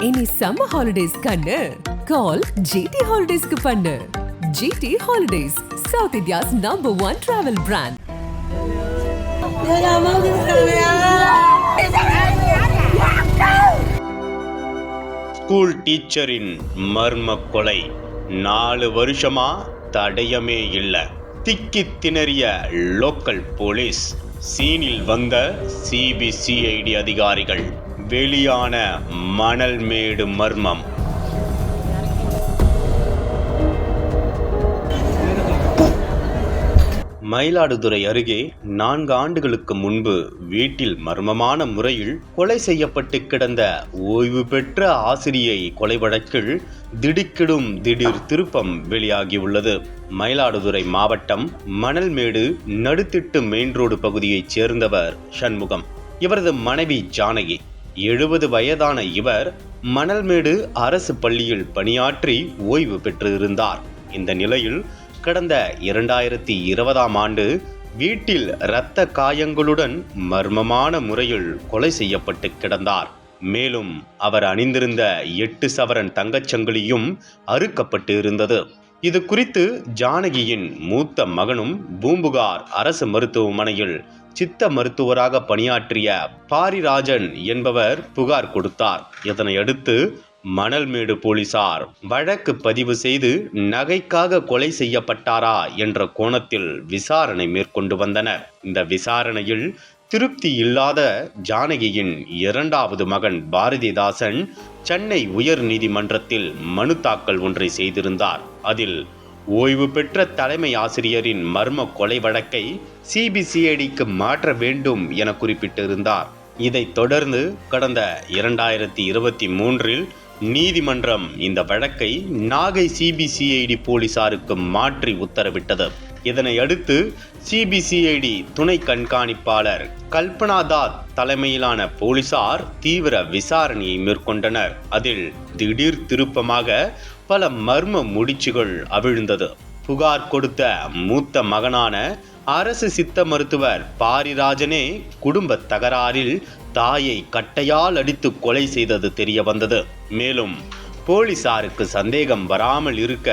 இனி summer holidays கண்ணு. கால் GT ஹாலிடேஸ்க்கு பண்ணு. GT holidays south India's number one travel brand school டீச்சரின் மர்ம கொலை. நாலு வருஷமா தடயமே இல்ல. திக்கி திணறிய லோக்கல் போலீஸ் சீனில் வந்த சிபிசிஐடி அதிகாரிகள். வெளியான மணல் மேடு மர்மம். மயிலாடுதுறை அருகே நான்கு ஆண்டுகளுக்கு முன்பு வீட்டில் மர்மமான முறையில் கொலை செய்யப்பட்டு கிடந்த ஓய்வு பெற்ற ஆசிரியை கொலை வழக்கில் திடுக்கிடும் திடீர் திருப்பம் வெளியாகியுள்ளது. மயிலாடுதுறை மாவட்டம் மணல்மேடு நடுத்திட்டு மெயின் ரோடு பகுதியைச் சேர்ந்தவர் சண்முகம். இவரது மனைவி ஜானகி. எழுபது வயதான இவர் மணல்மேடு அரசு பள்ளியில் பணியாற்றி ஓய்வு பெற்றிருந்தார். இந்த நிலையில் கடந்த இரண்டாயிரத்தி இருபதாம் ஆண்டு வீட்டில் இரத்த காயங்களுடன் மர்மமான முறையில் கொலை செய்யப்பட்டு கிடந்தார். மேலும் அவர் அணிந்திருந்த எட்டு சவரன் தங்கச்சங்கிலியும் அறுக்கப்பட்டு இருந்தது. இது குறித்து ஜானகியின் மூத்த மகனும் பூம்புகார் அரசு மருத்துவமனையில் சித்த மருத்துவராக பணியாற்றிய பாரிராஜன் என்பவர் புகார் கொடுத்தார். இதனையடுத்து மணல்மேடு போலீசார் வழக்கு பதிவு செய்து நகைக்காக கொலை செய்யப்பட்டாரா என்ற கோணத்தில் விசாரணை மேற்கொண்டு வந்தனர். இந்த விசாரணையில் திருப்தி இல்லாத ஜானகியின் இரண்டாவது மகன் பாரதிதாசன் சென்னை உயர் நீதிமன்றத்தில் மனு தாக்கல் ஒன்றை செய்திருந்தார். அதில் ஓய்வு பெற்ற தலைமை ஆசிரியரின் மர்ம கொலை வழக்கை சிபிசிஐடிக்கு மாற்ற வேண்டும் என குறிப்பிட்டிருந்தார். இதைத் தொடர்ந்து கடந்த இரண்டாயிரத்தி இருபத்தி மூன்றில் நீதிமன்றம் இந்த வழக்கை நாகை சிபிசிஐடி போலீசாருக்கு மாற்றி உத்தரவிட்டது. இதனை அடுத்து சிபிசிஐடி துணை கண்காணிப்பாளர் கல்பனா தாத் தலைமையிலான போலீசார் தீவிர விசாரணையை மேற்கொண்டனர். அதில் திடீர் திருப்பமாக பல மர்ம முடிச்சுகள் அவிழ்ந்தது. புகார் கொடுத்த மூத்த மகனான அரசு சித்த மருத்துவர் பாரிராஜனே குடும்ப தகராறில் தாயை கட்டையால் அடித்து கொலை செய்தது தெரிய வந்தது மேலும் போலீசாருக்கு சந்தேகம் வராமல் இருக்க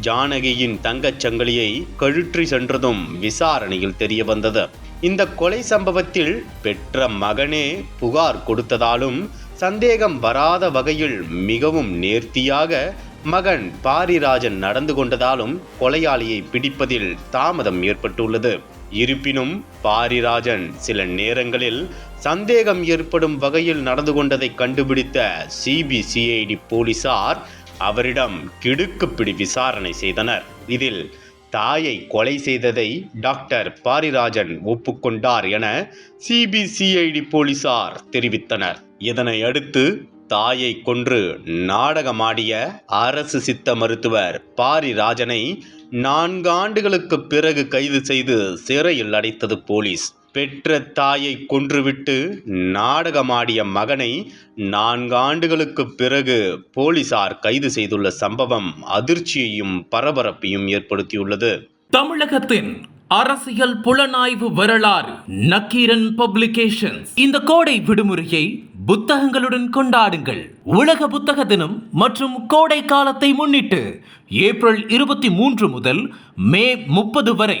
ஜானகியின் தங்கச் சங்கிலியை கழுற்றி சென்றதும் விசாரணையில் தெரிய வந்தது. இந்த கொலை சம்பவத்தில் பெற்ற மகனே புகார் கொடுத்ததாலும் சந்தேகம் வராத வகையில் மிகவும் நேர்த்தியாக மகன் பாரிராஜன் நடந்து கொண்டதாலும் கொலையாளியை பிடிப்பதில் தாமதம் ஏற்பட்டுள்ளது. இருப்பினும் பாரிராஜன் சில நேரங்களில் சந்தேகம் ஏற்படும் வகையில் நடந்து கொண்டதை கண்டுபிடித்த சிபிசிஐடி போலீசார் அவரிடம் கிடுக்குப்பிடி விசாரணை செய்தனர். இதில் தாயை கொலை செய்ததை டாக்டர் பாரிராஜன் ஒப்புக்கொண்டார் என சிபிசிஐடி போலீசார் தெரிவித்தனர். இதனை அடுத்து தாயை கொன்று நாடகமாடிய அரசு சித்த மருத்துவர் பாரிராஜனை நான்கு ஆண்டுகளுக்கு பிறகு கைது செய்து சிறையில் அடைத்தது போலீஸ். பெற்ற தாயை கொன்றுவிட்டு நாடகமாடிய மகனை நான்காண்டுகளுக்கு பிறகு போலீசார் கைது செய்துள்ள சம்பவம் அதிர்ச்சியையும் பரபரப்பையும் ஏற்படுத்தியுள்ளது. தமிழகத்தின் அரசியல் புலனாய்வு வரலாறு நக்கீரன் பப்ளிகேஷன்ஸ். இந்த கோடை விடுமுறையை புத்தகங்களுடன் கொண்டாடுங்கள். உலக புத்தக தினம் மற்றும் கோடை காலத்தை முன்னிட்டு ஏப்ரல் இருபத்தி மூன்று முதல் மே முப்பது வரை